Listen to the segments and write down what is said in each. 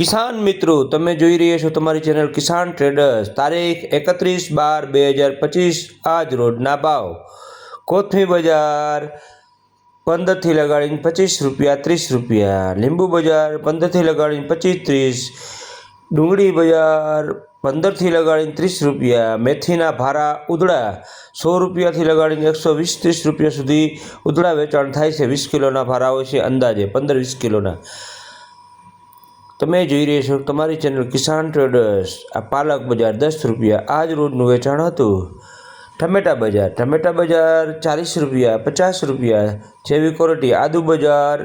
કિસાન મિત્રો, તમે જોઈ રહ્યા છો તમારી ચેનલ કિસાન ટ્રેડર્સ. તારીખ એકત્રીસ બાર બે હજાર પચીસ, આજ રોજના ભાવ. કોથમી બજાર પંદરથી લગાડીને પચીસ રૂપિયા ત્રીસ રૂપિયા. લીંબુ બજાર પંદરથી લગાડીને પચીસ ત્રીસ. ડુંગળી બજાર પંદરથી લગાડીને ત્રીસ રૂપિયા. મેથીના ભારા ઉધડા સો રૂપિયાથી લગાડીને એકસો વીસ ત્રીસ રૂપિયા સુધી ઉધડા વેચાણ થાય છે. વીસ કિલોના ભારા હોય છે અંદાજે પંદર વીસ કિલોના. તમે જોઈ રહ્યા છો તમારી ચેનલ કિસાન ટ્રેડર્સ આ પાલક બજાર દસ રૂપિયા. આજ રોજનું વેચાણ હતું. ટમેટા બજાર. ટમેટા બજાર ચાલીસ રૂપિયા, પચાસ રૂપિયા. જેવી ક્વોલિટી આદુ બજાર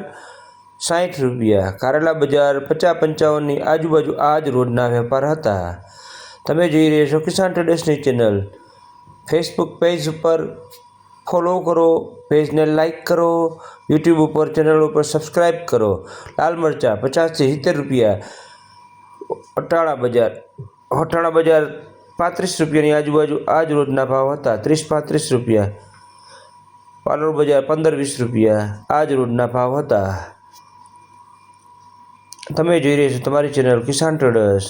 સાઠ રૂપિયા. કારેલા બજાર પચાસ પંચાવનની આજુબાજુ આજ રોજના વેપાર હતા. તમે જોઈ રહ્યા છો કિસાન ટ્રેડર્સની ચેનલ ફેસબુક પેજ ઉપર ફોલો કરો, પેજને લાઇક કરો, યુટ્યુબ ઉપર ચેનલ ઉપર સબસ્ક્રાઈબ કરો. લાલ મરચાં પચાસથી સિત્તેર રૂપિયા. અટાળા બજાર અટાળા બજાર પાંત્રીસ રૂપિયાની આજુબાજુ આજ રોજના ભાવ હતા, ત્રીસ પાંત્રીસ રૂપિયા. પાલોર બજાર પંદર વીસ રૂપિયા, આજ રોજના ભાવ હતા. તમે જોઈ રહ્યા છો તમારી ચેનલ કિસાન ટ્રેડર્સ.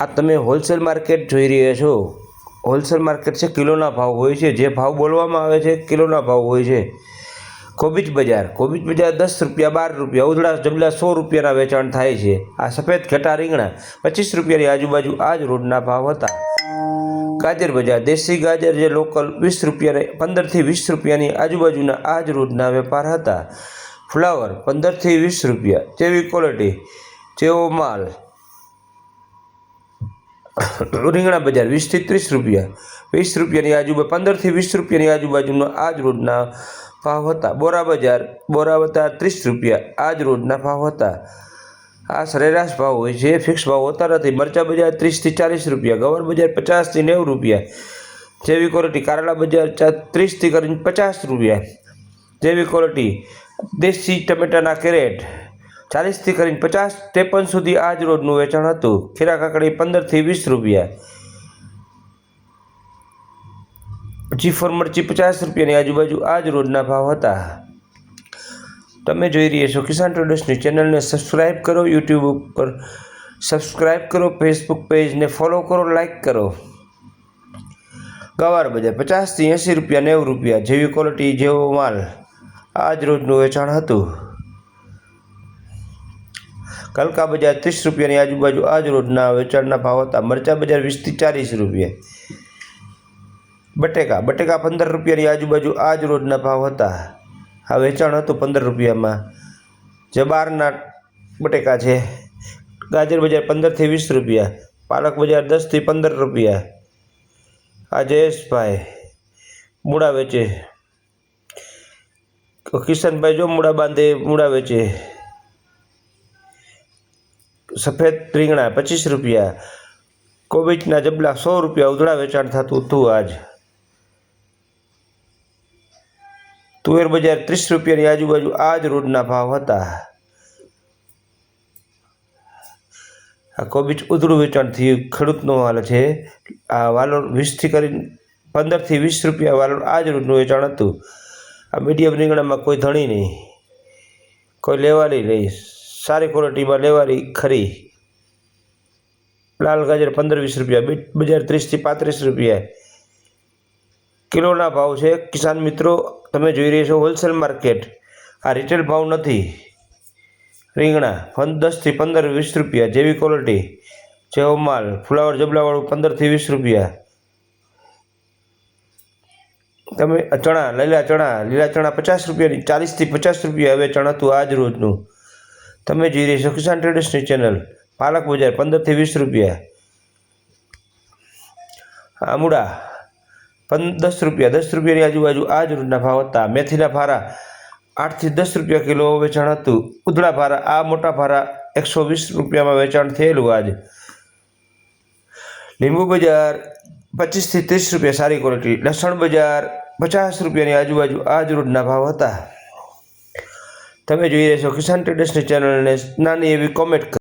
આ તમે હોલસેલ માર્કેટ જોઈ રહ્યા છો. હોલસેલ માર્કેટ છે, કિલોના ભાવ હોય છે. જે ભાવ બોલવામાં આવે છે, કિલોના ભાવ હોય છે. કોબીજ બજાર કોબીજ બજાર દસ રૂપિયા, બાર રૂપિયા ઉધડા જમલા સો રૂપિયાના વેચાણ થાય છે. આ સફેદ ઘટા રીંગણા પચીસ રૂપિયાની આજુબાજુ આ જ રોડના ભાવ હતા. ગાજર બજાર, દેશી ગાજર જે લોકલ વીસ રૂપિયાને પંદરથી વીસ રૂપિયાની આજુબાજુના આ જ રોડના વેપાર હતા. ફ્લાવર પંદરથી વીસ રૂપિયા. જેવી ક્વોલિટી, જેવો માલ. રીંગણા બજાર વીસથી ત્રીસ રૂપિયા. વીસ રૂપિયાની આજુબાજુ પંદરથી વીસ રૂપિયાની આજુબાજુનો આ જ રોડના ભાવ હતા. બોરા બજાર, બોરા હતા ત્રીસ રૂપિયા. આ જ રોડના ભાવ હતા. આ સરેરાશ ભાવ હોય છે. ફિક્સ ભાવ હોતા નથી. મરચા બજાર ત્રીસથી ચાલીસ રૂપિયા. ગવર બજાર પચાસથી નેવું રૂપિયા. જેવી ક્વોલિટી કારેલા બજાર ત્રીસથી કરીને પચાસ રૂપિયા. જેવી ક્વોલિટી દેશી ટમેટાના કેરેટ ચાલીસથી કરીને પચાસ ત્રેપન સુધી આ જ રોજનું વેચાણ હતું. ખીરા કાકડી પંદરથી વીસ રૂપિયા. જીફર મરચી પચાસ રૂપિયાની આજુબાજુ આ જ રોજના ભાવ હતા. તમે જોઈ રહ્યા છો કિસાન ટ્રેડર્સની ચેનલને સબસ્ક્રાઈબ કરો, યુટ્યુબ ઉપર સબસ્ક્રાઈબ કરો, ફેસબુક પેજને ફોલો કરો, લાઇક કરો. ગવાર બજાર પચાસથી એંસી રૂપિયા નેવું રૂપિયા જેવી ક્વોલિટી, જેવો માલ આ જ રોજનું વેચાણ હતું. કલકા બજાર ત્રીસ રૂપિયાની આજુબાજુ આ જ રોજના વેચાણના ભાવ હતા. મરચા બજાર વીસથી ચાલીસ રૂપિયા. બટેકા બટેકા પંદર રૂપિયાની આજુબાજુ આ જ રોજના ભાવ હતા. આ વેચાણ હતું પંદર રૂપિયામાં. જે બહારના બટેકા છે. ગાજર બજાર પંદરથી વીસ રૂપિયા. પાલક બજાર દસથી પંદર રૂપિયા. આ જયેશભાઈ મૂળા વેચે. કિશનભાઈ જો મૂળા બાંધે, મૂળા વેચે. સફેદ રીંગણા પચીસ રૂપિયા, કોબીજના જબલા સો રૂપિયા ઉધડા વેચાણ થતું હતું આજ. તુવેર બજાર ત્રીસ રૂપિયાની આજુબાજુ આ જ રોડના ભાવ હતા. આ કોબીજ ઉધડું વેચાણથી ખેડૂતનો હાલ છે. આ વાલોર વીસથી કરીને પંદરથી વીસ રૂપિયા વાલોર આ જ રોડનું વેચાણ હતું. આ મીડિયમ રીંગણામાં કોઈ ધણી નહીં. કોઈ લેવાની નહીં. સારી ક્વોલિટીમાં લેવાની ખરી. લાલ ગાજર પંદર વીસ રૂપિયા, બીટ બજાર ત્રીસથી પાંત્રીસ રૂપિયા. કિલોના ભાવ છે, કિસાન મિત્રો, તમે જોઈ રહ્યા છો હોલસેલ માર્કેટ આ રિટેલ ભાવ નથી. રીંગણા પંદ દસથી પંદર વીસ રૂપિયા, જેવી ક્વોલિટી જેવો માલ, ફુલાવર જબલાવાળું પંદરથી વીસ રૂપિયા. તમે ચણા, લીલા ચણા લીલા ચણા પચાસ રૂપિયાની, ચાલીસથી પચાસ રૂપિયા વેચાણ હતું આજ રોજનું. તમે જોઈ રહી છો ટ્રેડર્સની ચેનલ, પાલક બજાર, પંદરથી વીસ રૂપિયા. આમુડા પંદ દસ રૂપિયા, દસ રૂપિયાની આજુબાજુ આ જ રોજના ભાવ હતા. મેથીના ભારા, આઠથી દસ રૂપિયા કિલો વેચાણ હતું. ઉદળા ભારા, આ મોટા ભારા એકસો વીસ રૂપિયામાં વેચાણ થયેલું આજ. લીંબુ બજાર, પચીસથી ત્રીસ રૂપિયા સારી ક્વોલિટી. લસણ બજાર, પચાસ રૂપિયાની આજુબાજુ આ જ રોજના ભાવ હતા. તમે જોઈ રહ્યા છો કિસાન ટ્રેડર્સની ચેનલને નાની એવી કોમેન્ટ